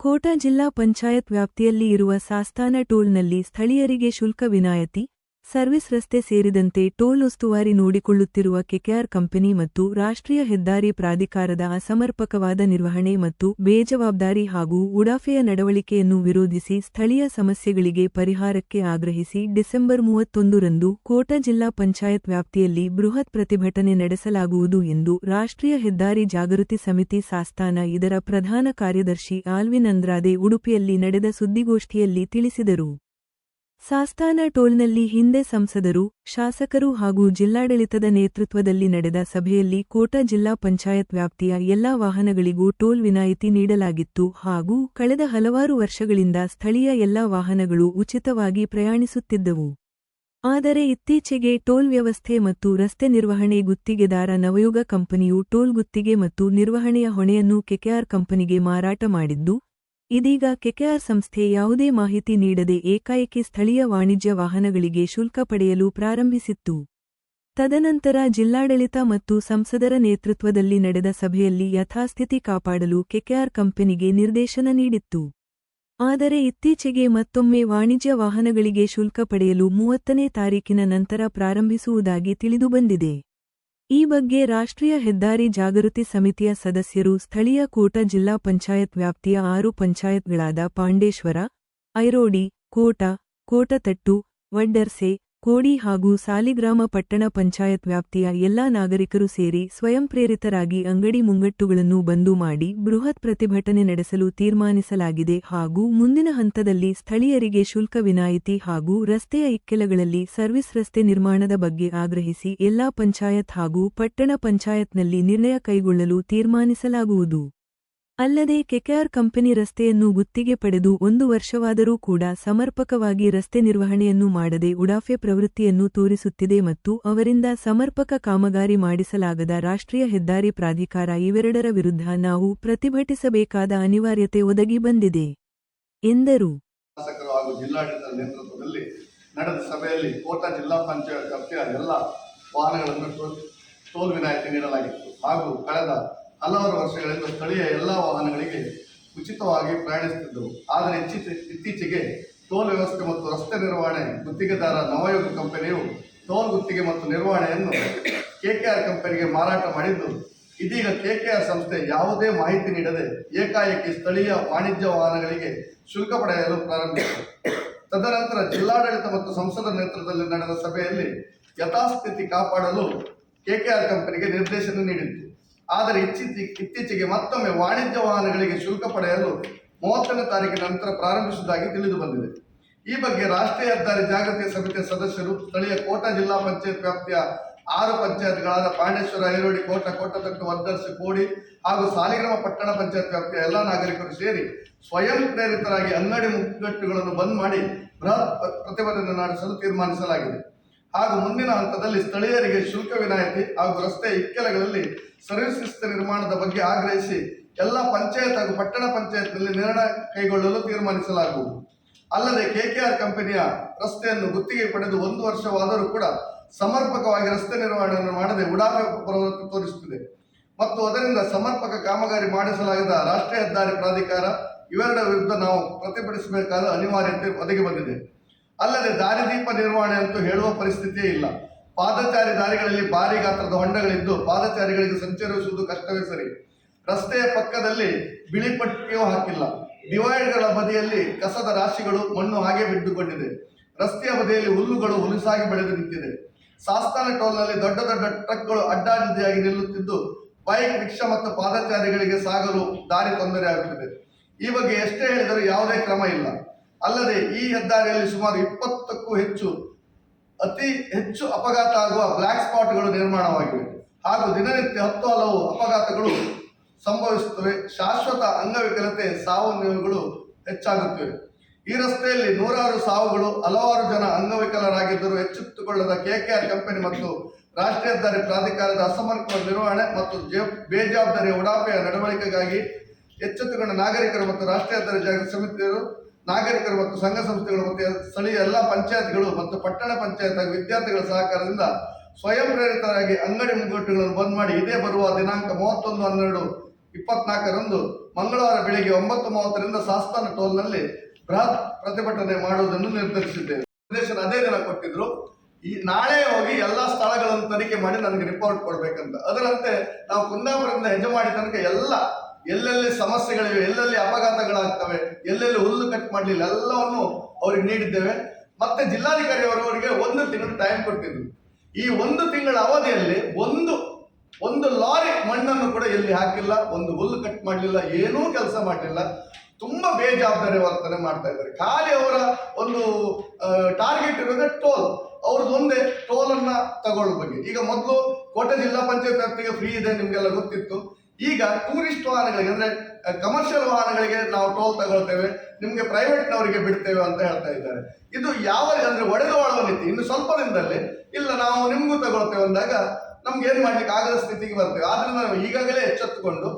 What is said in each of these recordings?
ಕೋಟಾ ಜಿಲ್ಲಾ ಪಂಚಾಯತ್ ವ್ಯಾಪ್ತಿಯಲ್ಲಿ ಇರುವ ಸಾಸ್ತಾನ ಟೋಲ್ನಲ್ಲಿ ಸ್ಥಳೀಯರಿಗೆ ಶುಲ್ಕ ವಿನಾಯಿತಿ ಸರ್ವಿಸ್ ರಸ್ತೆ ಸೇರಿದಂತೆ ಟೋಲ್ ಉಸ್ತುವಾರಿ ನೋಡಿಕೊಳ್ಳುತ್ತಿರುವ ಕೆಕೆಆರ್ ಕಂಪನಿ ಮತ್ತು ರಾಷ್ಟ್ರೀಯ ಹೆದ್ದಾರಿ ಪ್ರಾಧಿಕಾರದ ಅಸಮರ್ಪಕವಾದ ನಿರ್ವಹಣೆ ಮತ್ತು ಬೇಜವಾಬ್ದಾರಿ ಹಾಗೂ ಉಡಾಫೆಯ ನಡವಳಿಕೆಯನ್ನು ವಿರೋಧಿಸಿ ಸ್ಥಳೀಯ ಸಮಸ್ಯೆಗಳಿಗೆ ಪರಿಹಾರಕ್ಕೆ ಆಗ್ರಹಿಸಿ ಡಿಸೆಂಬರ್ ಮೂವತ್ತೊಂದರಂದು ಕೋಟಾ ಜಿಲ್ಲಾ ಪಂಚಾಯತ್ ವ್ಯಾಪ್ತಿಯಲ್ಲಿ ಬೃಹತ್ ಪ್ರತಿಭಟನೆ ನಡೆಸಲಾಗುವುದು ಎಂದು ರಾಷ್ಟ್ರೀಯ ಹೆದ್ದಾರಿ ಜಾಗೃತಿ ಸಮಿತಿ ಸಾಸ್ತಾನ ಇದರ ಪ್ರಧಾನ ಕಾರ್ಯದರ್ಶಿ ಆಲ್ವಿನ್ ಅಂದ್ರಾದೆ ಉಡುಪಿಯಲ್ಲಿ ನಡೆದ ಸುದ್ದಿಗೋಷ್ಠಿಯಲ್ಲಿ ತಿಳಿಸಿದರು. ಸಾಸ್ತಾನ ಟೋಲ್ನಲ್ಲಿ ಹಿಂದೆ ಸಂಸದರು, ಶಾಸಕರು ಹಾಗೂ ಜಿಲ್ಲಾಡಳಿತದ ನೇತೃತ್ವದಲ್ಲಿ ನಡೆದ ಸಭೆಯಲ್ಲಿ ಕೋಟಾ ಜಿಲ್ಲಾ ಪಂಚಾಯತ್ ವ್ಯಾಪ್ತಿಯ ಎಲ್ಲಾ ವಾಹನಗಳಿಗೂ ಟೋಲ್ ವಿನಾಯಿತಿ ನೀಡಲಾಗಿತ್ತು ಹಾಗೂ ಕಳೆದ ಹಲವಾರು ವರ್ಷಗಳಿಂದ ಸ್ಥಳೀಯ ಎಲ್ಲಾ ವಾಹನಗಳು ಉಚಿತವಾಗಿ ಪ್ರಯಾಣಿಸುತ್ತಿದ್ದವು. ಆದರೆ ಇತ್ತೀಚೆಗೆ ಟೋಲ್ ವ್ಯವಸ್ಥೆ ಮತ್ತು ರಸ್ತೆ ನಿರ್ವಹಣೆ ಗುತ್ತಿಗೆದಾರ ನವಯುಗ ಕಂಪನಿಯು ಟೋಲ್ ಗುತ್ತಿಗೆ ಮತ್ತು ನಿರ್ವಹಣೆಯ ಹೊಣೆಯನ್ನು ಕೆಕೆಆರ್ ಕಂಪನಿಗೆ ಮಾರಾಟ ಮಾಡಿದ್ದು ಇದೀಗ ಕೆಕೆಆರ್ ಸಂಸ್ಥೆ ಯಾವುದೇ ಮಾಹಿತಿ ನೀಡದೆ ಏಕಾಏಕಿ ಸ್ಥಳೀಯ ವಾಣಿಜ್ಯ ವಾಹನಗಳಿಗೆ ಶುಲ್ಕ ಪಡೆಯಲು ಪ್ರಾರಂಭಿಸಿತ್ತು. ತದನಂತರ ಜಿಲ್ಲಾಡಳಿತ ಮತ್ತು ಸಂಸದರ ನೇತೃತ್ವದಲ್ಲಿ ನಡೆದ ಸಭೆಯಲ್ಲಿ ಯಥಾಸ್ಥಿತಿ ಕಾಪಾಡಲು ಕೆಕೆಆರ್ ಕಂಪನಿಗೆ ನಿರ್ದೇಶನ ನೀಡಿತ್ತು. ಆದರೆ ಇತ್ತೀಚೆಗೆ ಮತ್ತೊಮ್ಮೆ ವಾಣಿಜ್ಯ ವಾಹನಗಳಿಗೆ ಶುಲ್ಕ ಪಡೆಯಲು ಮೂವತ್ತನೇ ತಾರೀಕಿನ ನಂತರ ಪ್ರಾರಂಭಿಸುವುದಾಗಿ ತಿಳಿದುಬಂದಿದೆ. ಈ ಬಗ್ಗೆ ರಾಷ್ಟ್ರೀಯ ಹೆದ್ದಾರಿ ಜಾಗೃತಿ ಸಮಿತಿಯ ಸದಸ್ಯರು ಸ್ಥಳೀಯ ಕೋಟ ಜಿಲ್ಲಾ ಪಂಚಾಯತ್ ವ್ಯಾಪ್ತಿಯ ಆರು ಪಂಚಾಯತ್ಗಳಾದ ಪಾಂಡೇಶ್ವರ, ಐರೋಡಿ, ಕೋಟ, ಕೋಟತಟ್ಟು, ವಡ್ಡರ್ಸೆ ಕೋಡಿ ಹಾಗೂ ಸಾಲಿಗ್ರಾಮ ಪಟ್ಟಣ ಪಂಚಾಯತ್ ವ್ಯಾಪ್ತಿಯ ಎಲ್ಲಾ ನಾಗರಿಕರು ಸೇರಿ ಸ್ವಯಂ ಪ್ರೇರಿತರಾಗಿ ಅಂಗಡಿ ಮುಂಗಟ್ಟುಗಳನ್ನು ಬಂದು ಮಾಡಿ ಬೃಹತ್ ಪ್ರತಿಭಟನೆ ನಡೆಸಲು ತೀರ್ಮಾನಿಸಲಾಗಿದೆ ಹಾಗೂ ಮುಂದಿನ ಹಂತದಲ್ಲಿ ಸ್ಥಳೀಯರಿಗೆ ಶುಲ್ಕ ವಿನಾಯಿತಿ ಹಾಗೂ ರಸ್ತೆಯ ಇಕ್ಕೆಲಗಳಲ್ಲಿ ಸರ್ವಿಸ್ ರಸ್ತೆ ನಿರ್ಮಾಣದ ಬಗ್ಗೆ ಆಗ್ರಹಿಸಿ ಎಲ್ಲಾ ಪಂಚಾಯತ್ ಹಾಗೂ ಪಟ್ಟಣ ಪಂಚಾಯತ್ನಲ್ಲಿ ನಿರ್ಣಯ ಕೈಗೊಳ್ಳಲು ತೀರ್ಮಾನಿಸಲಾಗುವುದು. ಅಲ್ಲದೆ ಕೆಕೆಆರ್ ಕಂಪನಿ ರಸ್ತೆಯನ್ನು ಗುತ್ತಿಗೆ ಪಡೆದು ಒಂದು ವರ್ಷವಾದರೂ ಕೂಡ ಸಮರ್ಪಕವಾಗಿ ರಸ್ತೆ ನಿರ್ವಹಣೆಯನ್ನು ಮಾಡದೆ ಉಡಾಫೆ ಪ್ರವೃತ್ತಿಯನ್ನು ತೋರಿಸುತ್ತಿದೆ ಮತ್ತು ಅವರಿಂದ ಸಮರ್ಪಕ ಕಾಮಗಾರಿ ಮಾಡಿಸಲಾಗದ ರಾಷ್ಟ್ರೀಯ ಹೆದ್ದಾರಿ ಪ್ರಾಧಿಕಾರ ಇವೆರಡರ ವಿರುದ್ಧ ನಾವು ಪ್ರತಿಭಟಿಸಬೇಕಾದ ಅನಿವಾರ್ಯತೆ ಒದಗಿ ಬಂದಿದೆ, ಎಂದರು. ಹಾಗೂ ಕಳೆದ ಹಲವಾರು ವರ್ಷಗಳಿಂದ ಸ್ಥಳೀಯ ಎಲ್ಲ ವಾಹನಗಳಿಗೆ ಉಚಿತವಾಗಿ ಪ್ರಯಾಣಿಸುತ್ತಿದ್ದವು. ಆದರೆ ಇತ್ತೀಚೆ, ಇತ್ತೀಚೆಗೆ ಟೋಲ್ ವ್ಯವಸ್ಥೆ ಮತ್ತು ರಸ್ತೆ ನಿರ್ವಹಣೆ, ಗುತ್ತಿಗೆದಾರ ನವಯುಗ ಕಂಪನಿಯು ಟೋಲ್ ಗುತ್ತಿಗೆ ಮತ್ತು ನಿರ್ವಹಣೆಯನ್ನು ಕೆಕೆಆರ್ ಕಂಪನಿಗೆ ಮಾರಾಟ ಮಾಡಿದ್ದು. ಇದೀಗ ಕೆಕೆಆರ್ ಸಂಸ್ಥೆ ಯಾವುದೇ ಮಾಹಿತಿ ನೀಡದೆ ಏಕಾಏಕಿ ಸ್ಥಳೀಯ ವಾಣಿಜ್ಯ ವಾಹನಗಳಿಗೆ ಶುಲ್ಕ ಪಡೆಯಲು ಪ್ರಾರಂಭಿಸಿತು. ತದನಂತರ ಜಿಲ್ಲಾಡಳಿತ ಮತ್ತು ಸಂಸದ ನೇತೃತ್ವದಲ್ಲಿ ನಡೆದ ಸಭೆಯಲ್ಲಿ ಯಥಾಸ್ಥಿತಿ ಕಾಪಾಡಲು ಕೆಕೆಆರ್ ಕಂಪನಿಗೆ ನಿರ್ದೇಶನ ನೀಡಿತ್ತು. ಆದರೆ ಇತ್ತೀಚೆಗೆ ಇತ್ತೀಚೆಗೆ ಮತ್ತೊಮ್ಮೆ ವಾಣಿಜ್ಯ ವಾಹನಗಳಿಗೆ ಶುಲ್ಕ ಪಡೆಯಲು ಮೂವತ್ತನೇ ತಾರೀಕಿನ ನಂತರ ಪ್ರಾರಂಭಿಸುವುದಾಗಿ ತಿಳಿದು ಬಂದಿದೆ. ಈ ಬಗ್ಗೆ ರಾಷ್ಟ್ರೀಯ ಹೆದ್ದಾರಿ ಜಾಗೃತಿ ಸಮಿತಿಯ ಸದಸ್ಯರು ಸ್ಥಳೀಯ ಕೋಟಾ ಜಿಲ್ಲಾ ಪಂಚಾಯತ್ ವ್ಯಾಪ್ತಿಯ ಆರು ಪಂಚಾಯತ್ಗಳಾದ ಪಾಂಡೇಶ್ವರ ಐರೋಡಿ ಕೋಟ ಕೋಟತಟ್ಟು ವರ್ಧರ್ಸಿ, ಕೋಡಿ ಹಾಗೂ ಸಾಲಿಗ್ರಾಮ ಪಟ್ಟಣ ಪಂಚಾಯತ್ ವ್ಯಾಪ್ತಿಯ ಎಲ್ಲ ನಾಗರಿಕರು ಸೇರಿ ಸ್ವಯಂ ಪ್ರೇರಿತರಾಗಿ ಅಂಗಡಿ ಮುಗ್ಗಟ್ಟುಗಳನ್ನು ಬಂದ್ ಮಾಡಿ ಬೃಹತ್ ಪ್ರ- ಪ್ರತಿಭಟನೆ ನಡೆಸಲು ತೀರ್ಮಾನಿಸಲಾಗಿದೆ. ಹಾಗೂ ಮುಂದಿನ ಹಂತದಲ್ಲಿ ಸ್ಥಳೀಯರಿಗೆ ಶುಲ್ಕ ವಿನಾಯಿತಿ ಹಾಗೂ ರಸ್ತೆ ಇಕ್ಕೆಲಗಳಲ್ಲಿ ಸರ್ವಿಸ್ ರಸ್ತೆ ನಿರ್ಮಾಣದ ಬಗ್ಗೆ ಆಗ್ರಹಿಸಿ ಎಲ್ಲ ಪಂಚಾಯತ್ ಹಾಗೂ ಪಟ್ಟಣ ಪಂಚಾಯತ್ನಲ್ಲಿ ನಿರ್ಣಯ ಕೈಗೊಳ್ಳಲು ತೀರ್ಮಾನಿಸಲಾಗುವುದು. ಅಲ್ಲದೆ ಕೆಕೆಆರ್ ಕಂಪನಿಯ ರಸ್ತೆಯನ್ನು ಗುತ್ತಿಗೆ ಪಡೆದು ಒಂದು ವರ್ಷವಾದರೂ ಕೂಡ ಸಮರ್ಪಕವಾಗಿ ರಸ್ತೆ ನಿರ್ವಹಣೆಯನ್ನು ಮಾಡದೆ ಉಡಾಫೆ ಪ್ರವೃತ್ತಿ ತೋರಿಸುತ್ತಿದೆ. ಮತ್ತು ಅದರಿಂದ ಸಮರ್ಪಕ ಕಾಮಗಾರಿ ಮಾಡಿಸಲಾಗಿದ್ದ ರಾಷ್ಟ್ರೀಯ ಹೆದ್ದಾರಿ ಪ್ರಾಧಿಕಾರ ಇವೆರಡರ ವಿರುದ್ಧ ನಾವು ಪ್ರತಿಭಟಿಸಬೇಕಾದ ಅನಿವಾರ್ಯತೆ ಒದಗಿ ಬಂದಿದೆ. ಅಲ್ಲದೆ ದಾರಿದೀಪ ನಿರ್ವಹಣೆ ಅಂತೂ ಹೇಳುವ ಪರಿಸ್ಥಿತಿಯೇ ಇಲ್ಲ. ಪಾದಚಾರಿ ದಾರಿಗಳಲ್ಲಿ ಭಾರಿ ಗಾತ್ರದ ಹೊಂಡಗಳಿದ್ದು ಪಾದಚಾರಿಗಳಿಗೆ ಸಂಚರಿಸುವುದು ಕಷ್ಟವೇ ಸರಿ. ರಸ್ತೆಯ ಪಕ್ಕದಲ್ಲಿ ಬಿಳಿ ಪಟ್ಟಿಯೂ ಹಾಕಿಲ್ಲ. ಡಿವೈಡ್ಗಳ ಬದಿಯಲ್ಲಿ ಕಸದ ರಾಶಿಗಳು ಮಣ್ಣು ಹಾಗೆ ಬಿದ್ದುಕೊಂಡಿದೆ. ರಸ್ತೆಯ ಬದಿಯಲ್ಲಿ ಹುಲ್ಲುಗಳು ಹುಲುಸಾಗಿ ಬೆಳೆದು ನಿಂತಿದೆ. ಸಾಸ್ತಾನ ಟೋಲ್ನಲ್ಲಿ ದೊಡ್ಡ ದೊಡ್ಡ ಟ್ರಕ್ಗಳು ಅಡ್ಡಾದಿಡ್ಡಿಯಾಗಿ ನಿಲ್ಲುತ್ತಿದ್ದು ಬೈಕ್, ರಿಕ್ಷಾ ಮತ್ತು ಪಾದಚಾರಿಗಳಿಗೆ ಸಾಗಲು ದಾರಿ ತೊಂದರೆ ಆಗುತ್ತಿದೆ ಈ ಬಗ್ಗೆ ಎಷ್ಟೇ ಹೇಳಿದರೂ ಯಾವುದೇ ಕ್ರಮ ಇಲ್ಲ. ಅಲ್ಲದೆ ಈ ಹೆದ್ದಾರಿಯಲ್ಲಿ ಸುಮಾರು ಇಪ್ಪತ್ತಕ್ಕೂ ಹೆಚ್ಚು, ಅತಿ ಹೆಚ್ಚು ಅಪಘಾತ ಆಗುವ ಬ್ಲ್ಯಾಕ್ ಸ್ಪಾಟ್ಗಳು ನಿರ್ಮಾಣವಾಗಿವೆ. ಹಾಗೂ ದಿನನಿತ್ಯ ಹತ್ತು ಹಲವು ಅಪಘಾತಗಳು ಸಂಭವಿಸುತ್ತವೆ. ಶಾಶ್ವತ ಅಂಗವಿಕಲತೆ ಸಾವು ನೋವುಗಳು ಹೆಚ್ಚಾಗುತ್ತಿವೆ. ಈ ರಸ್ತೆಯಲ್ಲಿ ನೂರಾರು ಸಾವುಗಳು ಹಲವಾರು ಜನ ಅಂಗವಿಕಲರಾಗಿದ್ದರೂ ಎಚ್ಚೆತ್ತುಕೊಳ್ಳದ ಕೆಕೆಆರ್ ಕಂಪನಿ ಮತ್ತು ರಾಷ್ಟ್ರೀಯ ಹೆದ್ದಾರಿ ಪ್ರಾಧಿಕಾರದ ಅಸಮರ್ಪಕ ನಿರ್ವಹಣೆ ಮತ್ತು ಬೇಜವಾಬ್ದಾರಿ ಉಡಾಫೆಯ ನಡವಳಿಕೆಗಾಗಿ ಎಚ್ಚೆತ್ತುಕೊಂಡ ನಾಗರಿಕರು ಮತ್ತು ರಾಷ್ಟ್ರೀಯ ಹೆದ್ದಾರಿ ಜಾಗೃತಿ ಸಮಿತಿಯರು ನಾಗರಿಕರು ಮತ್ತು ಸಂಘ ಸಂಸ್ಥೆಗಳು ಮತ್ತು ಸ್ಥಳೀಯ ಎಲ್ಲ ಪಂಚಾಯತ್ಗಳು ಮತ್ತು ಪಟ್ಟಣ ಪಂಚಾಯತ್ ವಿದ್ಯಾರ್ಥಿಗಳ ಸಹಕಾರದಿಂದ ಸ್ವಯಂ ಪ್ರೇರಿತರಾಗಿ ಅಂಗಡಿ ಮುಂಗಟ್ಟುಗಳನ್ನು ಬಂದ್ ಮಾಡಿ ಇದೇ ಬರುವ ದಿನಾಂಕ ಮೂವತ್ತೊಂದು ಹನ್ನೆರಡು ಇಪ್ಪತ್ನಾಲ್ಕರಂದು ಮಂಗಳವಾರ ಬೆಳಿಗ್ಗೆ ಒಂಬತ್ತು ಮೂವತ್ತರಿಂದ ಸಾಸ್ತಾನ ಟೋಲ್ನಲ್ಲಿ ಬೃಹತ್ ಪ್ರತಿಭಟನೆ ಮಾಡುವುದನ್ನು ನಿರ್ಧರಿಸಿದ್ದೇವೆ. ನಿರ್ದೇಶನ ಅದೇ ದಿನ ಕೊಟ್ಟಿದ್ರು. ಈ ನಾಳೆ ಹೋಗಿ ಎಲ್ಲಾ ಸ್ಥಳಗಳನ್ನು ತನಿಖೆ ಮಾಡಿ ನನಗೆ ರಿಪೋರ್ಟ್ ಕೊಡ್ಬೇಕಂತ. ಅದರಂತೆ ನಾವು ಕುಂದಾಪುರದಿಂದ ಹೆಜಮಾಡಿ ತನಕ ಎಲ್ಲ ಎಲ್ಲೆಲ್ಲಿ ಸಮಸ್ಯೆಗಳಿವೆ, ಎಲ್ಲೆಲ್ಲಿ ಅಪಘಾತಗಳಾಗ್ತವೆ, ಎಲ್ಲೆಲ್ಲಿ ಹುಲ್ಲು ಕಟ್ ಮಾಡಲಿಲ್ಲ, ಎಲ್ಲವನ್ನು ಅವ್ರಿಗೆ ನೀಡಿದ್ದೇವೆ. ಮತ್ತೆ ಜಿಲ್ಲಾಧಿಕಾರಿ ಅವರು ಅವರಿಗೆ ಒಂದು ತಿಂಗಳು ಟೈಮ್ ಕೊಟ್ಟಿದ್ರು. ಈ ಒಂದು ತಿಂಗಳ ಅವಧಿಯಲ್ಲಿ ಒಂದು ಒಂದು ಲಾರಿ ಮಣ್ಣನ್ನು ಕೂಡ ಎಲ್ಲಿ ಹಾಕಿಲ್ಲ, ಒಂದು ಹುಲ್ಲು ಕಟ್ ಮಾಡಲಿಲ್ಲ, ಏನೂ ಕೆಲಸ ಮಾಡಲಿಲ್ಲ. ತುಂಬಾ ಬೇಜವಾಬ್ದಾರಿ ವರ್ತನೆ ಮಾಡ್ತಾ ಇದ್ದಾರೆ. ಖಾಲಿ ಅವರ ಒಂದು ಟಾರ್ಗೆಟ್ ಇರೋದೇ ಟೋಲ್ ಅವ್ರದ್ದು ಒಂದೇ ಟೋಲನ್ನು ತಗೊಳ್ಳೋ ಬಗ್ಗೆ. ಈಗ ಮೊದಲು ಕೋಟೆ ಜಿಲ್ಲಾ ಪಂಚಾಯತ್ ವ್ಯಾಪ್ತಿಗೆ ಫ್ರೀ ಇದೆ, ನಿಮಗೆಲ್ಲ ಗೊತ್ತಿತ್ತು. ಈಗ ಟೂರಿಸ್ಟ್ ವಾಹನಗಳಿಗೆ, ಅಂದ್ರೆ ಕಮರ್ಷಿಯಲ್ ವಾಹನಗಳಿಗೆ ನಾವು ಟೋಲ್ ತಗೊಳ್ತೇವೆ, ನಿಮ್ಗೆ ಪ್ರೈವೇಟ್ನವರಿಗೆ ಬಿಡ್ತೇವೆ ಅಂತ ಹೇಳ್ತಾ ಇದ್ದಾರೆ. ಇದು ಯಾವ, ಅಂದ್ರೆ ಒಡೆದು ಆಳುವ ನೀತಿ ಇನ್ನು ಸ್ವಲ್ಪ ದಿನದಲ್ಲಿ ಇಲ್ಲ, ನಾವು ನಿಮ್ಗೂ ತಗೊಳ್ತೇವೆ ಅಂದಾಗ ನಮ್ಗೆ ಏನ್ ಮಾಡ್ಲಿಕ್ಕೆ ಆಗದ ಸ್ಥಿತಿಗೆ ಬರ್ತೇವೆ. ಆದ್ರಿಂದ ನಾವು ಈಗಾಗಲೇ ಎಚ್ಚೆತ್ತುಕೊಂಡು,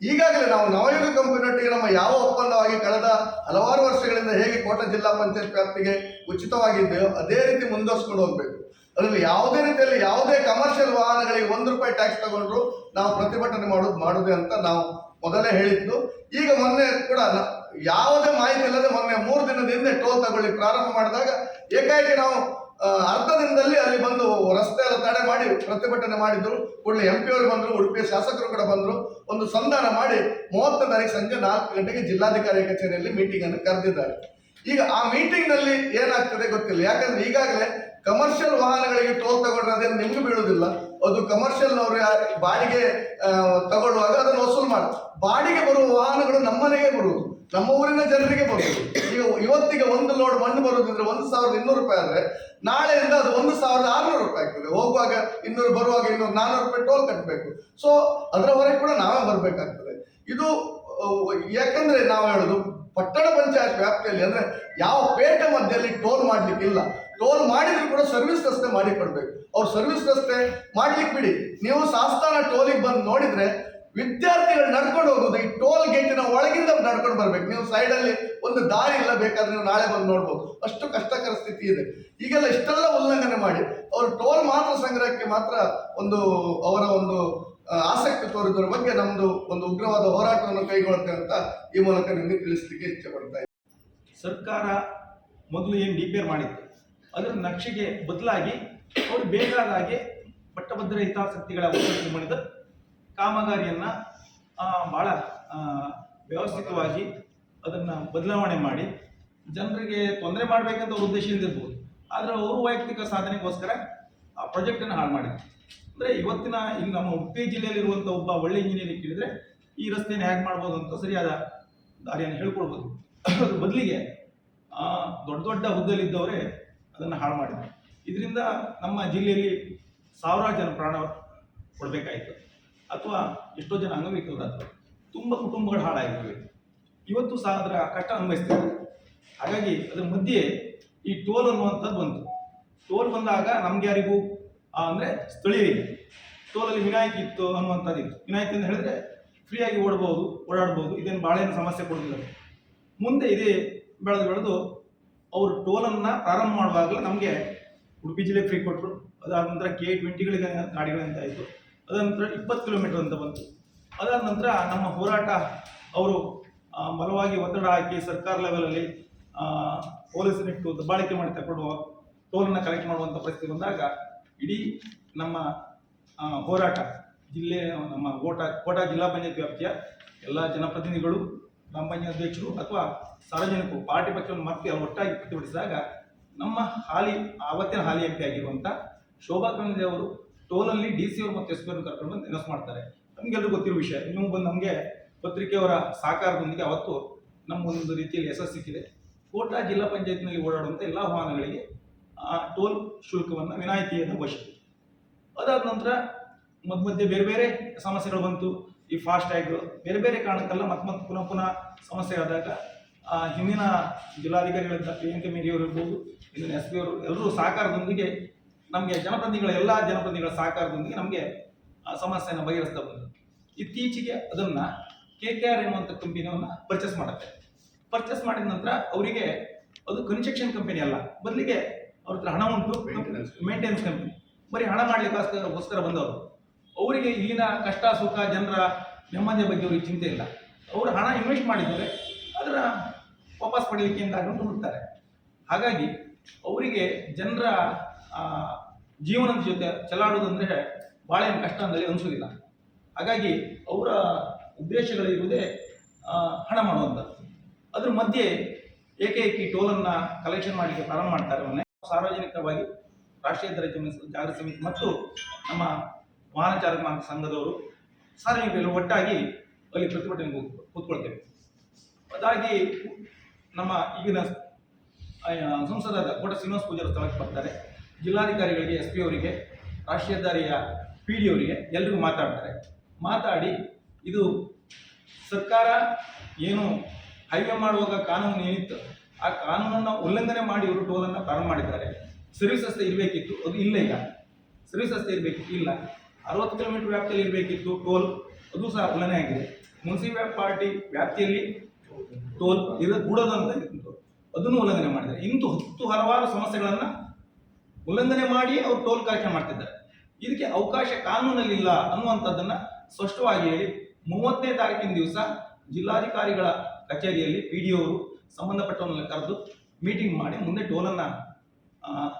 ಈಗಾಗಲೇ ನಾವು ನವಯುಗ ಕಂಪನಿಯೊಟ್ಟಿಗೆ ನಮ್ಮ ಯಾವ ಒಪ್ಪಂದವಾಗಿ ಕಳೆದ ಹಲವಾರು ವರ್ಷಗಳಿಂದ ಹೇಗೆ ಕೋಟ ಜಿಲ್ಲಾ ಪಂಚಾಯತ್ ವ್ಯಾಪ್ತಿಗೆ ಉಚಿತವಾಗಿದ್ದೆಯೋ ಅದೇ ರೀತಿ ಮುಂದುವರ್ಸ್ಕೊಂಡು ಹೋಗ್ಬೇಕು. ಅದರಲ್ಲಿ ಯಾವುದೇ ರೀತಿಯಲ್ಲಿ ಯಾವುದೇ ಕಮರ್ಷಿಯಲ್ ವಾಹನಗಳಿಗೆ ಒಂದು ರೂಪಾಯಿ ಟ್ಯಾಕ್ಸ್ ತಗೊಂಡ್ರು ನಾವು ಪ್ರತಿಭಟನೆ ಮಾಡೋದು ಮಾಡುದೇ ಅಂತ ನಾವು ಮೊದಲೇ ಹೇಳಿದ್ದು. ಈಗ ಮೊನ್ನೆ ಕೂಡ ಯಾವುದೇ ಮಾಹಿತಿ ಇಲ್ಲದೆ ಮೊನ್ನೆ ಮೂರು ದಿನದ ಹಿಂದೆ ಟೋಲ್ ತಗೊಳ್ಳಿ ಪ್ರಾರಂಭ ಮಾಡಿದಾಗ ಏಕಾಏಕಿ ನಾವು ಅರ್ಧ ದಿನದಲ್ಲಿ ಅಲ್ಲಿ ಬಂದು ರಸ್ತೆ ಎಲ್ಲ ತಡೆ ಮಾಡಿ ಪ್ರತಿಭಟನೆ ಮಾಡಿದ್ರು. ಕೂಡಲೇ ಎಂ ಪಿ ಅವರು ಬಂದ್ರು, ಉಡುಪಿಯ ಶಾಸಕರು ಕೂಡ ಬಂದ್ರು. ಒಂದು ಸಂಧಾನ ಮಾಡಿ ಮೂವತ್ತನೇ ತಾರೀಕು ಸಂಜೆ ನಾಲ್ಕು ಗಂಟೆಗೆ ಜಿಲ್ಲಾಧಿಕಾರಿ ಕಚೇರಿಯಲ್ಲಿ ಮೀಟಿಂಗ್ ಅನ್ನು ಕರೆದಿದ್ದಾರೆ. ಈಗ ಆ ಮೀಟಿಂಗ್ನಲ್ಲಿ ಏನಾಗ್ತದೆ ಗೊತ್ತಿಲ್ಲ. ಯಾಕಂದ್ರೆ ಈಗಾಗಲೇ ಕಮರ್ಷಿಯಲ್ ವಾಹನಗಳಿಗೆ ಟೋಲ್ ತಗೊಂಡ್ರೆ ಅದೇನು ನಿಮ್ಗೆ ಬೀಳುವುದಿಲ್ಲ ಅದು ಕಮರ್ಷಿಯಲ್ ಅವರು ಬಾಡಿಗೆ ತಗೊಳ್ಳುವಾಗ ಅದನ್ನು ವಸೂಲು ಮಾಡಿ ಬಾಡಿಗೆ ಬರುವ ವಾಹನಗಳು ನಮ್ಮನೆಗೆ ಬರುವುದು. ನಮ್ಮ ಊರಿನ ಜನರಿಗೆ ಬರುವುದು. ಈಗ ಇವತ್ತಿಗೆ ಒಂದು ಲೋಡ್ ಮಣ್ಣು ಬರುವುದಿದ್ರೆ ಒಂದು ಸಾವಿರದ ಇನ್ನೂರು ರೂಪಾಯಿ ಆದ್ರೆ ನಾಳೆಯಿಂದ ಅದು ಒಂದು ಸಾವಿರದ ಆರ್ನೂರು ರೂಪಾಯಿ ಆಗ್ತದೆ. ಹೋಗುವಾಗ ಇನ್ನೂರು, ಬರುವಾಗ ಇನ್ನೂರು ನಾನ್ನೂರು ರೂಪಾಯಿ ಟೋಲ್ ಕಟ್ಟಬೇಕು ಸೊ ಅದರ ಹೊರಗೆ ಕೂಡ ನಾವೇ ಬರಬೇಕಾಗ್ತದೆ. ಇದು ಯಾಕಂದ್ರೆ ನಾವು ಹೇಳೋದು ಪಟ್ಟಣ ಪಂಚಾಯತ್ ವ್ಯಾಪ್ತಿಯಲ್ಲಿ ಅಂದ್ರೆ ಯಾವ ಪೇಟೆ ಮಧ್ಯದಲ್ಲಿ ಟೋಲ್ ಮಾಡ್ಲಿಕ್ಕಿಲ್ಲ. ಟೋಲ್ ಮಾಡಿದ್ರು ಕೂಡ ಸರ್ವಿಸ್ ರಸ್ತೆ ಮಾಡಿ ಕೊಡ್ಬೇಕು ಅವ್ರು ಸರ್ವಿಸ್ ರಸ್ತೆ ಮಾಡ್ಲಿಕ್ಕೆ ಬಿಡಿ. ನೀವು ಸಾಸ್ತಾನ ಟೋಲಿಗೆ ಬಂದು ನೋಡಿದ್ರೆ ವಿದ್ಯಾರ್ಥಿಗಳು ನಡ್ಕೊಂಡು ಹೋಗೋದು ಈ ಟೋಲ್ ಗೇಟಿನ ಒಳಗಿಂದ ನಡ್ಕೊಂಡು ಬರ್ಬೇಕು. ನೀವು ಸೈಡಲ್ಲಿ ಒಂದು ದಾರಿ ಇಲ್ಲ ಬೇಕಾದ್ರೆ ನೀವು ನಾಳೆ ಬಂದು ನೋಡ್ಬೋದು. ಅಷ್ಟು ಕಷ್ಟಕರ ಸ್ಥಿತಿ ಇದೆ. ಈಗೆಲ್ಲ ಇಷ್ಟೆಲ್ಲ ಉಲ್ಲಂಘನೆ ಮಾಡಿ ಅವರು ಟೋಲ್ ಮಾತ್ರ ಸಂಗ್ರಹಕ್ಕೆ ಮಾತ್ರ ಒಂದು ಅವರ ಒಂದು ಆಸಕ್ತಿ ತೋರಿದ್ರ ಬಗ್ಗೆ ನಮ್ದು ಒಂದು ಉಗ್ರವಾದ ಹೋರಾಟವನ್ನು ಕೈಗೊಳ್ತೇವೆ ಅಂತ ಈ ಮೂಲಕ ನಿಮಗೆ ತಿಳಿಸ್ಲಿಕ್ಕೆ ಇಚ್ಛೆ ಪಡ್ತಾ ಇದೆ ಸರ್ಕಾರ ಮೊದಲು ಏನು ಡಿಪೇರ್ ಮಾಡಿತ್ತು? ಅದರ ನಕ್ಷೆಗೆ ಬದಲಾಗಿ ಅವರು ಬೇಕಾದ ಹಾಗೆ ಪಟ್ಟಭದ್ರ ಹಿತಾಸಕ್ತಿಗಳ ಒತ್ತಡ ಮಾಡಿದ ಕಾಮಗಾರಿಯನ್ನು ಬಹಳ ವ್ಯವಸ್ಥಿತವಾಗಿ ಅದನ್ನು ಬದಲಾವಣೆ ಮಾಡಿ ಜನರಿಗೆ ತೊಂದರೆ ಮಾಡಬೇಕಂತ ಉದ್ದೇಶ ಇಲ್ದಿರ್ಬೋದು. ಆದರೆ ಅವರು ವೈಯಕ್ತಿಕ ಸಾಧನೆಗೋಸ್ಕರ ಆ ಪ್ರಾಜೆಕ್ಟನ್ನು ಹಾಳು ಮಾಡಿದ್ರು. ಅಂದರೆ ಇವತ್ತಿನ ಈಗ ನಮ್ಮ ಉಡುಪಿ ಜಿಲ್ಲೆಯಲ್ಲಿರುವಂಥ ಒಬ್ಬ ಒಳ್ಳೆ ಇಂಜಿನಿಯರ್ ಕೇಳಿದರೆ ಈ ರಸ್ತೆಯನ್ನು ಹೇಗೆ ಮಾಡ್ಬೋದು ಅಂತ ಸರಿಯಾದ ದಾರಿಯನ್ನು ಹೇಳ್ಕೊಡ್ಬೋದು. ಅದ್ರ ಬದಲಿಗೆ ದೊಡ್ಡ ದೊಡ್ಡ ಹುದ್ದೆಯಲ್ಲಿದ್ದವರೇ ಅದನ್ನು ಹಾಳು ಮಾಡಿದ್ರು. ಇದರಿಂದ ನಮ್ಮ ಜಿಲ್ಲೆಯಲ್ಲಿ ಸಾವಿರಾರು ಜನ ಪ್ರಾಣ ಕೊಡಬೇಕಾಯಿತು. ಅಥವಾ ಎಷ್ಟೋ ಜನ ಅಂಗವಿಕಲರಾದ್ರು. ತುಂಬ ಕುಟುಂಬಗಳು ಹಾಳಾಗಿವೆ ಇವತ್ತು ಸಹ ಅದರ ಕಷ್ಟ ಅನುಭವಿಸ್ತಾರೆ ಹಾಗಾಗಿ ಅದರ ಮಧ್ಯೆ ಈ ಟೋಲ್ ಅನ್ನುವಂಥದ್ದು ಬಂತು. ಟೋಲ್ ಬಂದಾಗ ನಮ್ಗೆ ಯಾರಿಗೂ ಅಂದರೆ ಸ್ಥಳೀಯರಿಗೆ ಟೋಲಲ್ಲಿ ವಿನಾಯಿತಿ ಇತ್ತು ಅನ್ನುವಂಥದ್ದು ಇತ್ತು. ವಿನಾಯಿತಿ ಅಂತ ಹೇಳಿದ್ರೆ ಫ್ರೀಯಾಗಿ ಓಡಬಹುದು ಓಡಾಡ್ಬೋದು ಇದೇನು ಭಾಳೇನು ಸಮಸ್ಯೆ ಕೊಡ್ತಿದ್ದಾರೆ ಮುಂದೆ ಇದೇ ಬೆಳೆದು ಬೆಳೆದು ಅವರು ಟೋಲನ್ನು ಪ್ರಾರಂಭ ಮಾಡುವಾಗಲೇ ನಮಗೆ ಉಡುಪಿ ಜಿಲ್ಲೆ ಫ್ರೀ ಕೊಟ್ಟರು ಅದಾದ ನಂತರ ಕೆ ಟ್ವೆಂಟಿಗಳಿಗೆ ಗಾಡಿಗಳಂತ ಆಯಿತು. ಅದಾದ ನಂತರ ಇಪ್ಪತ್ತು ಕಿಲೋಮೀಟರ್ ಅಂತ ಬಂತು. ಅದಾದ ನಂತರ ನಮ್ಮ ಹೋರಾಟ ಅವರು ಬಲವಾಗಿ ಒತ್ತಡ ಹಾಕಿ ಸರ್ಕಾರ ಲೆವೆಲಲ್ಲಿ ಪೊಲೀಸರಿಟ್ಟು ದಬ್ಬಾಳಿಕೆ ಮಾಡಿ ತಗೊಂಡು ಟೋಲನ್ನು ಕಲೆಕ್ಟ್ ಮಾಡುವಂಥ ಪರಿಸ್ಥಿತಿ ಬಂದಾಗ ಇಡೀ ನಮ್ಮ ಹೋರಾಟ, ಜಿಲ್ಲೆ, ನಮ್ಮ ಕೋಟ, ಕೋಟಾ ಜಿಲ್ಲಾ ಪಂಚಾಯತ್ ವ್ಯಾಪ್ತಿಯ ಎಲ್ಲ ಜನಪ್ರತಿನಿಧಿಗಳು ಗ್ರಾಮ ಪಂಚಾಯತ್ ಅಧ್ಯಕ್ಷರು ಅಥವಾ ಸಾರ್ವಜನಿಕರು ಪಾರ್ಟಿ ಪಕ್ಷವನ್ನು ಮತ್ತೆ ಒಟ್ಟಾಗಿ ಪ್ರತಿಭಟಿಸಿದಾಗ ನಮ್ಮ ಹಾಲಿ, ಆವತ್ತಿನ ಹಾಲಿ ಎಂ ಆಗಿರುವಂಥ ಶೋಭಾ ಕರಂದ್ಲಾಜೆ ಅವರು ಟೋಲಲ್ಲಿ ಡಿ ಸಿ ಅವರು ಮತ್ತು ಎಸ್ ಪಿ ಅವ್ರನ್ನ ಕರ್ಕೊಂಡು ಬಂದು ಅನೌನ್ಸ್ ಮಾಡ್ತಾರೆ. ನಮಗೆಲ್ಲರೂ ಗೊತ್ತಿರೋ ವಿಷಯ, ನೀವು ಬಂದು ನಮಗೆ ಪತ್ರಿಕೆಯವರ ಸಹಕಾರದೊಂದಿಗೆ ಅವತ್ತು ನಮ್ಮೊಂದು ರೀತಿಯಲ್ಲಿ ಯಶಸ್ಸು ಸಿಕ್ಕಿದೆ. ಕೋಟಾ ಜಿಲ್ಲಾ ಪಂಚಾಯತ್ನಲ್ಲಿ ಓಡಾಡುವಂಥ ಎಲ್ಲ ವಾಹನಗಳಿಗೆ ಆ ಟೋಲ್ ಶುಲ್ಕವನ್ನು ವಿನಾಯಿತಿಯನ್ನು ಘೋಷಿಸಿದೆ. ಅದಾದ ನಂತರ ಮಧ್ಯ ಮಧ್ಯೆ ಬೇರೆ ಬೇರೆ ಸಮಸ್ಯೆಗಳು ಬಂತು. ಈ ಫಾಸ್ಟ್ ಟ್ಯಾಗ್ ಬೇರೆ ಬೇರೆ ಕಾರಣಕ್ಕೆಲ್ಲ ಮತ್ತೆ ಮತ್ತೆ ಪುನಃ ಪುನಃ ಸಮಸ್ಯೆ ಆದಾಗ ಆ, ಹಿಂದಿನ ಜಿಲ್ಲಾಧಿಕಾರಿಗಳಿದ್ದ ಪ್ರಿಯಾಂಕ ಮೇರಿ ಅವರು ಇರ್ಬೋದು ಇಂದಿನ ಎಸ್ ಪಿ ಅವರು ಎಲ್ಲರೂ ಸಹಕಾರದೊಂದಿಗೆ ನಮಗೆ ಜನಪ್ರತಿನಿಧಿಗಳ ಎಲ್ಲ ಜನಪ್ರತಿನಿಧಿಗಳ ಸಹಕಾರದೊಂದಿಗೆ ನಮಗೆ ಆ ಸಮಸ್ಯೆಯನ್ನು ಬಗೆಹರಿಸ್ತಾ ಬಂದರು. ಇತ್ತೀಚೆಗೆ ಅದನ್ನು ಕೆ ಕೆ ಆರ್ ಎನ್ನುವಂಥ ಕಂಪನಿಯನ್ನು ಪರ್ಚೇಸ್ ಮಾಡುತ್ತೆ. ಪರ್ಚೇಸ್ ಮಾಡಿದ ನಂತರ ಅವರಿಗೆ ಅದು ಕನ್ಸ್ಟ್ರಕ್ಷನ್ ಕಂಪನಿ ಅಲ್ಲ ಬದಲಿಗೆ ಅವ್ರ ಹತ್ರ ಹಣ ಉಂಟು. ಮೇಂಟೆನೆನ್ಸ್ ಕಂಪನಿ ಬರೀ ಹಣ ಮಾಡ್ಲಿಕ್ಕೋಸ್ಕರ ಬಂದವರು. ಅವರಿಗೆ ಇಲ್ಲಿನ ಕಷ್ಟ ಸುಖ ಜನರ ನೆಮ್ಮದಿಯ ಬಗ್ಗೆ ಅವ್ರಿಗೆ ಚಿಂತೆ ಇಲ್ಲ. ಅವರು ಹಣ ಇನ್ವೆಸ್ಟ್ ಮಾಡಿದ್ದಾರೆ ಅದರ ವಾಪಸ್ ಪಡೀಲಿಕ್ಕೆ ಅಂತ ಹುಡುಕ್ತಾರೆ ಹಾಗಾಗಿ ಅವರಿಗೆ ಜನರ ಜೀವನದ ಜೊತೆ ಚಲಾಡೋದಂದ್ರೆ ಭಾಳ ಏನು ಕಷ್ಟ ಅಂದರೆ ಅನಿಸೋದಿಲ್ಲ. ಹಾಗಾಗಿ ಅವರ ಉದ್ದೇಶಗಳಿರುವುದೇ ಹಣ ಮಾಡುವಂಥದ್ದು. ಅದ್ರ ಮಧ್ಯೆ ಏಕೈಕಿ ಟೋಲನ್ನು ಕಲೆಕ್ಷನ್ ಮಾಡಲಿಕ್ಕೆ ಪ್ರಾರಂಭ ಮಾಡ್ತಾರೆ ಮೊನ್ನೆ. ಸಾರ್ವಜನಿಕವಾಗಿ ರಾಷ್ಟ್ರೀಯ ದರ್ಜೆ ಜಾಗೃತಿ ಸಮಿತಿ ಮತ್ತು ನಮ್ಮ ವಾಹನ ಚಾಲಕ ಮಾರ್ಗ ಸಂಘದವರು ಸಾರ್ವಜನಿಕರು ಒಟ್ಟಾಗಿ ಅಲ್ಲಿ ಪ್ರತಿಭಟನೆ ಕೂತ್- ಕೂತ್ಕೊಳ್ತೇವೆ. ಅದಾಗಿ ನಮ್ಮ ಈಗಿನ ಸಂಸದರಾದ ಕೋಟ ಶ್ರೀನಿವಾಸ ಪೂಜಾರಿ ಸ್ಥಳಕ್ಕೆ ಬರ್ತಾರೆ. ಜಿಲ್ಲಾಧಿಕಾರಿಗಳಿಗೆ, ಎಸ್ ಪಿ ಅವರಿಗೆ, ರಾಷ್ಟ್ರೀಯ ದಾರಿಯ ಪಿ ಡಿ ಅವರಿಗೆ ಎಲ್ಲರಿಗೂ ಮಾತಾಡ್ತಾರೆ. ಮಾತಾಡಿ ಇದು ಸರ್ಕಾರ ಏನು ಹೈವೇ ಮಾಡುವಾಗ ಕಾನೂನು ಏನಿತ್ತು, ಆ ಕಾನೂನನ್ನು ಉಲ್ಲಂಘನೆ ಮಾಡಿ ಇವರು ಟೋಲನ್ನು ಪ್ರಾರಂಭ ಮಾಡಿದ್ದಾರೆ. ಸರ್ವಿಸ್ ರಸ್ತೆ ಇರಬೇಕಿತ್ತು, ಅದು ಇಲ್ಲ ಈಗ. ಸರ್ವಿಸ್ ರಸ್ತೆ ಇರಬೇಕಿತ್ತು, ಇಲ್ಲ. ಅರವತ್ತು ಕಿಲೋಮೀಟರ್ ವ್ಯಾಪ್ತಿಯಲ್ಲಿ ಇರಬೇಕಿತ್ತು ಟೋಲ್, ಅದು ಸಹ ಉಲ್ಲಂಘನೆ ಆಗಿದೆ. ಪಾರ್ಟಿ ವ್ಯಾಪ್ತಿಯಲ್ಲಿ ಟೋಲ್ ಇರೋ ಇತ್ತು ಅದನ್ನು ಉಲ್ಲಂಘನೆ ಮಾಡಿದ್ದಾರೆ. ಇಂದು ಹತ್ತು ಹಲವಾರು ಸಮಸ್ಯೆಗಳನ್ನು ಉಲ್ಲಂಘನೆ ಮಾಡಿ ಅವರು ಟೋಲ್ ಕಾರ್ಯಕ್ರಮ ಮಾಡ್ತಿದ್ದಾರೆ. ಇದಕ್ಕೆ ಅವಕಾಶ ಕಾನೂನಲ್ಲಿಲ್ಲ ಅನ್ನುವಂಥದ್ದನ್ನ ಸ್ಪಷ್ಟವಾಗಿ ಹೇಳಿ ಮೂವತ್ತನೇ ತಾರೀಕಿನ ದಿವಸ ಜಿಲ್ಲಾಧಿಕಾರಿಗಳ ಕಚೇರಿಯಲ್ಲಿ ಪಿ ಡಿ ಅವರು ಸಂಬಂಧಪಟ್ಟವನ್ನೆಲ್ಲ ಕರೆದು ಮೀಟಿಂಗ್ ಮಾಡಿ ಮುಂದೆ ಟೋಲನ್ನು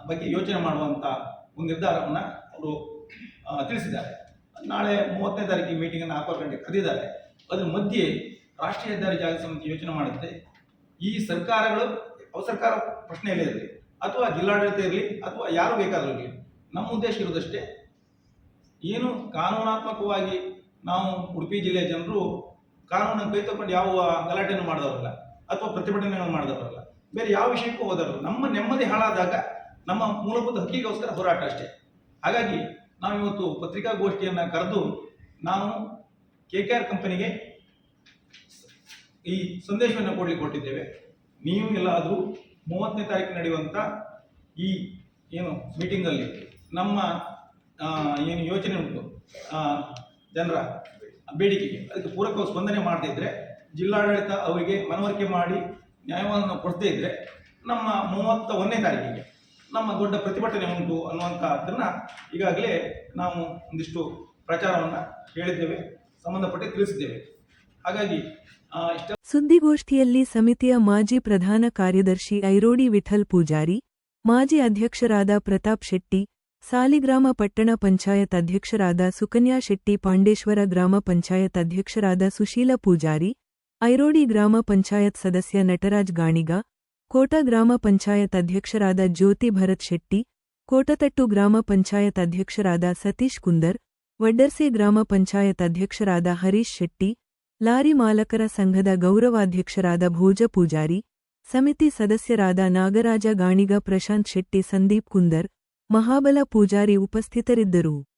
ಬಗ್ಗೆ ಯೋಚನೆ ಮಾಡುವಂಥ ಒಂದು ನಿರ್ಧಾರವನ್ನು ಅವರು ತಿಳಿಸಿದ್ದಾರೆ. ನಾಳೆ ಮೂವತ್ತನೇ ತಾರೀಕಿಗೆ ಮೀಟಿಂಗನ್ನು ನಾಲ್ಕು ಗಂಟೆ ಕರೆದಿದ್ದಾರೆ. ಅದ್ರ ಮಧ್ಯೆ ರಾಷ್ಟ್ರೀಯ ಹೆದ್ದಾರಿ ಜಾಗ ಸಮಿತಿ ಯೋಚನೆ ಮಾಡುತ್ತೆ. ಈ ಸರ್ಕಾರಗಳು ಸರ್ಕಾರ ಪ್ರಶ್ನೆಯಲ್ಲೇ ಇರಲಿ, ಅಥವಾ ಜಿಲ್ಲಾಡಳಿತ ಇರಲಿ, ಅಥವಾ ಯಾರು ಬೇಕಾದರೂ ಇರಲಿ, ನಮ್ಮ ಉದ್ದೇಶ ಇರೋದಷ್ಟೇ. ಏನು ಕಾನೂನಾತ್ಮಕವಾಗಿ ನಾವು ಉಡುಪಿ ಜಿಲ್ಲೆಯ ಜನರು ಕಾನೂನನ್ನು ಕೈ ತಗೊಂಡು ಯಾವ ಗಲಾಟೆಯನ್ನು ಮಾಡಿದವರಲ್ಲ ಅಥವಾ ಪ್ರತಿಭಟನೆಗಳನ್ನು ಮಾಡಿದವರಲ್ಲ. ಬೇರೆ ಯಾವ ವಿಷಯಕ್ಕೂ ಹೋದವರು ನಮ್ಮ ನೆಮ್ಮದಿ ಹಾಳಾದಾಗ ನಮ್ಮ ಮೂಲಭೂತ ಹಕ್ಕಿಗೋಸ್ಕರ ಹೋರಾಟ ಅಷ್ಟೇ. ಹಾಗಾಗಿ ನಾವು ಇವತ್ತು ಪತ್ರಿಕಾಗೋಷ್ಠಿಯನ್ನು ಕರೆದು ನಾವು ಕೆ ಕೆ ಆರ್ ಕಂಪನಿಗೆ ಈ ಸಂದೇಶವನ್ನು ಕೊಡಲಿಕ್ಕೆ ಕೊಟ್ಟಿದ್ದೇವೆ. ನೀವು ಎಲ್ಲಾದರೂ ಮೂವತ್ತನೇ ತಾರೀಕು ನಡೆಯುವಂಥ ಈ ಏನು ಮೀಟಿಂಗಲ್ಲಿ ನಮ್ಮ ಏನು ಯೋಚನೆ ಉಂಟು ಜನರ ಬೇಡಿಕೆಗೆ, ಅದಕ್ಕೆ ಪೂರಕವಾಗಿ ಸ್ಪಂದನೆ ಮಾಡದೇ ಇದ್ರೆ ಜಿಲ್ಲಾಡಳಿತ ಅವರಿಗೆ ಮನವರಿಕೆ ಮಾಡಿ ನ್ಯಾಯವನ್ನು ಕೊಡದೇ ಇದ್ರೆ ನಮ್ಮ ಮೂವತ್ತ ಒಂದನೇ ತಾರೀಕಿಗೆ ನಮ್ಮ ದೊಡ್ಡ ಪ್ರತಿಭಟನೆ ಉಂಟು ಅನ್ನುವಂಥದ್ದನ್ನು ಈಗಾಗಲೇ ನಾವು ಒಂದಿಷ್ಟು ಪ್ರಚಾರವನ್ನು ಹೇಳಿದ್ದೇವೆ, ಸಂಬಂಧಪಟ್ಟ ತಿಳಿಸಿದ್ದೇವೆ. ಹಾಗಾಗಿ ಸುದ್ದಿಗೋಷ್ಠಿಯಲ್ಲಿ ಸಮಿತಿಯ ಮಾಜಿ ಪ್ರಧಾನ ಕಾರ್ಯದರ್ಶಿ ಐರೋಡಿ ವಿಠಲ್ ಪೂಜಾರಿ, ಮಾಜಿ ಅಧ್ಯಕ್ಷರಾದ ಪ್ರತಾಪ್ ಶೆಟ್ಟಿ ಸಾಲಿಗ್ರಾಮ ಪಟ್ಟಣ ಪಂಚಾಯತ್ ಅಧ್ಯಕ್ಷರಾದ ಸುಕನ್ಯಾ ಶೆಟ್ಟಿ, ಪಾಂಡೇಶ್ವರ ಗ್ರಾಮ ಪಂಚಾಯತ್ ಅಧ್ಯಕ್ಷರಾದ ಸುಶೀಲ ಪೂಜಾರಿ, ಐರೋಡಿ ಗ್ರಾಮ ಪಂಚಾಯತ್ ಸದಸ್ಯ ನಟರಾಜ್ ಗಾಣಿಗ, ಕೋಟ ಗ್ರಾಮ ಪಂಚಾಯತ್ ಅಧ್ಯಕ್ಷರಾದ ಜ್ಯೋತಿ ಭರತ್ ಶೆಟ್ಟಿ, ಕೋಟತಟ್ಟು ಗ್ರಾಮ ಪಂಚಾಯತ್ ಅಧ್ಯಕ್ಷರಾದ ಸತೀಶ್ ಕುಂದರ್, ವಡ್ಡರ್ಸೆ ಗ್ರಾಮ ಪಂಚಾಯತ್ ಅಧ್ಯಕ್ಷರಾದ ಹರೀಶ್ ಶೆಟ್ಟಿ, ಲಾರಿ ಮಾಲಕರ ಸಂಘದ ಗೌರವಾಧ್ಯಕ್ಷರಾದ ಭೋಜ ಪೂಜಾರಿ, ಸಮಿತಿ ಸದಸ್ಯರಾದ ನಾಗರಾಜ ಗಾಣಿಗ, ಪ್ರಶಾಂತ್ ಶೆಟ್ಟಿ, ಸಂದೀಪ್ ಕುಂದರ್ ಮಹಾಬಲ ಪೂಜಾರಿ ಉಪಸ್ಥಿತರಿದ್ದರು.